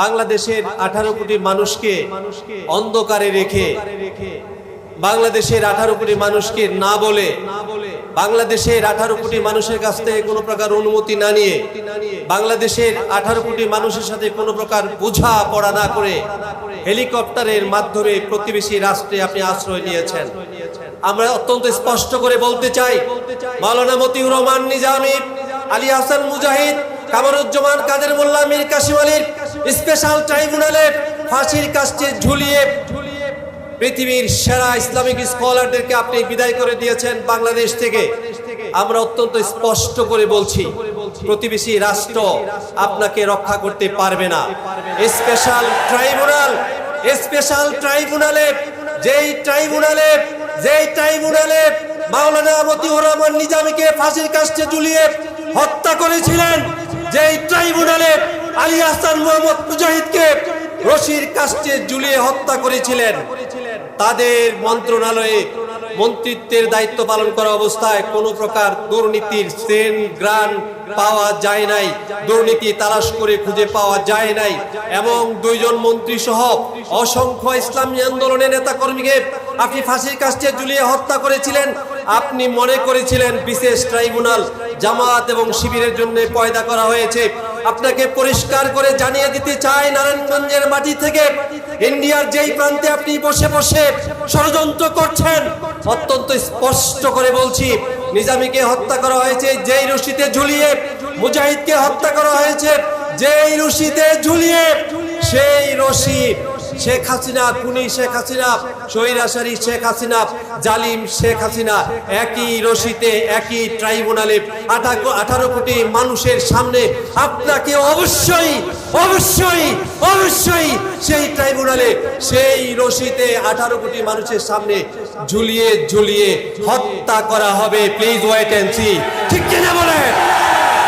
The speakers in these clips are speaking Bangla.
বাংলাদেশের আঠারো কোটি মানুষকে অন্ধকারে রেখে, বাংলাদেশের আঠারো কোটি মানুষকে না বলে, বাংলাদেশের আঠারো কোটি মানুষের কাছ থেকে কোনো প্রকার অনুমতি না নিয়ে, বাংলাদেশের আঠারো কোটি মানুষের সাথে কোনো প্রকার বোঝা পড়া না করে হেলিকপ্টারের মাধ্যমে প্রতিবেশী রাষ্ট্রে আপনি আশ্রয় নিয়েছেন। আমরা অত্যন্ত স্পষ্ট করে বলতে চাই, মাওলানা মতিউর রহমান নিজামী, আলী হাসান মুজাহিদ, কামরুজ্জামান কাদের মোল্লা, মীর কাশিম আলীর স্পেশাল ট্রাইব্যুনালে ফাঁসির কাছে ঝুলিয়ে পৃথিবীর সেরা ইসলামিক স্কলারদেরকে আপনি বিদায় করে দিয়েছেন বাংলাদেশ থেকে। আমরা অত্যন্ত স্পষ্ট করে বলছি, প্রতিবেশী রাষ্ট্র আপনাকে রক্ষা করতে পারবে না। স্পেশাল ট্রাইব্যুনাল, স্পেশাল ট্রাইব্যুনালে, যেই ট্রাইব্যুনালে যেই ট্রাইব্যুনালে মাওলানা মতিউর রহমান নিজামীকে ফাঁসির কাছে ঝুলিয়ে হত্যা করেছিলেন, যেই ট্রাইব্যুনালে আলী হাসান মোহাম্মদ মুজাহিদকে রশির কাছে ঝুলিয়ে হত্যা করেছিলেন। তাদের মন্ত্রণালয়ে মন্ত্রিত্বের দায়িত্ব পালন করা অবস্থায় কোনো প্রকার দুর্নীতির সেন গ্রান পাওয়া যায় নাই। দুর্নীতি তালাশ করে খুঁজে পাওয়া যায় নাই এবং দুইজন মন্ত্রী সহ অসংখ্য ইসলামী আন্দোলনের নেতা কর্মীকে আপনি ফাঁসির কাছে ঝুলিয়ে হত্যা করেছিলেন। আপনি মনে করেছিলেন বিশেষ ট্রাইব্যুনাল জামাত এবং শিবিরের জন্য পয়দা করা হয়েছে। আপনাকে পরিষ্কার করে জানিয়ে দিতে চাই, নারায়ণগঞ্জের মাটি থেকে ইন্ডিয়ার যেই প্রান্তে আপনি বসে বসে ষড়যন্ত্র করছেন, অত্যন্ত স্পষ্ট করে বলছি, নিজামীকে হত্যা করা হয়েছে, যেই রশিতে ঝুলিয়ে, মুজাহিদকে হত্যা করা হয়েছে, যেই রশিতে ঝুলিয়ে, সেই রশি শেখ হাসিনা, খুনি শেখ হাসিনা স্বৈরাচারী শেখ হাসিনা, জালিম শেখ হাসিনা, একই রশিতে, একই ট্রাইব্যুনালে আঠারো কোটি মানুষের সামনে আপনাকে অবশ্যই অবশ্যই অবশ্যই সেই ট্রাইব্যুনালে, সেই রশিতে আঠারো কোটি মানুষের সামনে ঝুলিয়ে ঝুলিয়ে হত্যা করা হবে। প্লিজ ওয়েট অ্যান্ড সি ঠিক কিনা বলেন?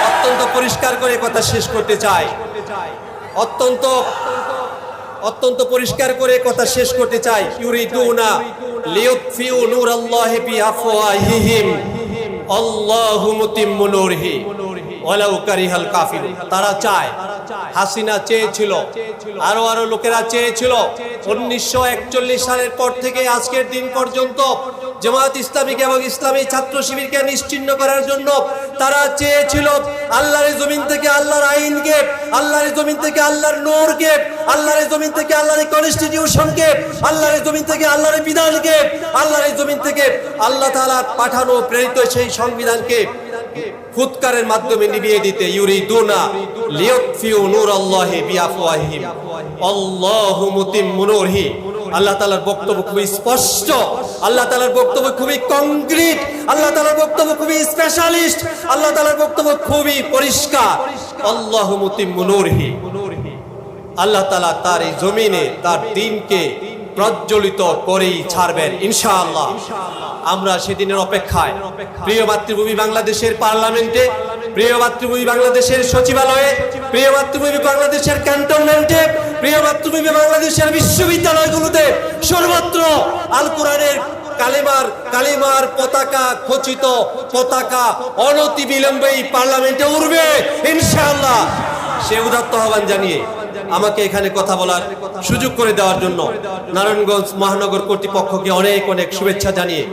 অত্যন্ত পরিষ্কার করে কথা শেষ করতে চাই। অত্যন্ত অত্যন্ত পরিষ্কার করে কথা শেষ করতে চাই। তারা চায়। হাসিনা চেয়েছিল। আরও আরও লোকেরা চেয়েছিল। উনিশশো একচল্লিশ সালের পর থেকে আজকের দিন পর্যন্ত জামাত ইসলামীকে এবং ইসলামী ছাত্র শিবিরকে নিশ্চিন্ন করার জন্য তারা চেয়েছিল আল্লাহর জমিন থেকে আল্লাহর আইনকে, আল্লাহর জমিন থেকে আল্লাহর নূরকে, আল্লাহর জমিন থেকে আল্লাহর কনস্টিটিউশনকে আল্লাহর জমিন থেকে আল্লাহর বিধানকে, আল্লাহর জমিন থেকে আল্লাহ তাআলা পাঠানো প্রেরিত সেই সংবিধানকে ফুৎকারের মাধ্যমে নিভিয়ে দিতে ইউরিদুনা লিয়াতফিউ নূরাল্লাহি বিআফওয়াহিহিম। আল্লাহু মুতিম্মু নূরিহি। আল্লাহ তাআলার বক্তব্য খুবই স্পষ্ট। আল্লাহ তালার বক্তব্য খুবই কংক্রিট, আল্লাহ তালার বক্তব্য খুবই স্পেশালিস্ট, আল্লাহ তালার বক্তব্য খুবই পরিষ্কার। আল্লাহ মুতিম্মু নূরিহি। আল্লাহ তালা তার এই জমিনে, তার দিনকে প্রজ্বলিত করেই ছাড়বেন, ইনশাআল্লাহ। আমরা সেদিনের অপেক্ষায়, প্রিয় মাতৃভূমি বাংলাদেশের পার্লামেন্টে, প্রিয় মাতৃভূমি বাংলাদেশের সচিবালয়ে, প্রিয় মাতৃভূমি বাংলাদেশের ক্যান্টনমেন্টে, প্রিয় মাতৃভূমি বাংলাদেশের বিশ্ববিদ্যালয়গুলোতে সর্বত্র আল কোরআনের কালিমার কালিমার পতাকা খচিত পতাকা অনতি বিলম্বেই পার্লামেন্টে উঠবে ইনশাআল্লাহ। সে উদাত্ত আহ্বান জানিয়ে আমাকে এখানে কথা বলার সুযোগ করে দেওয়ার জন্য নারায়ণগঞ্জ মহানগর কর্তৃপক্ষকে অনেক অনেক শুভেচ্ছা জানিয়ে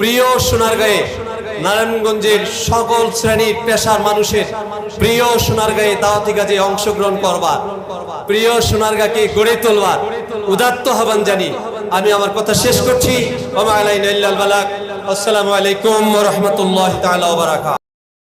প্রিয় সোনারগাঁয়ে নারায়ণগঞ্জের সকল শ্রেণির পেশার মানুষের প্রিয় সোনারগাঁয়ে দাওয়াতি কাজে অংশগ্রহণ করবার, প্রিয় সোনারগাঁকে গড়ে তোলবার উদাত্ত আহ্বান জানি আমি আমার কথা শেষ করছি। আসসালামু আলাইকুম রহমতুল্লাহ তালা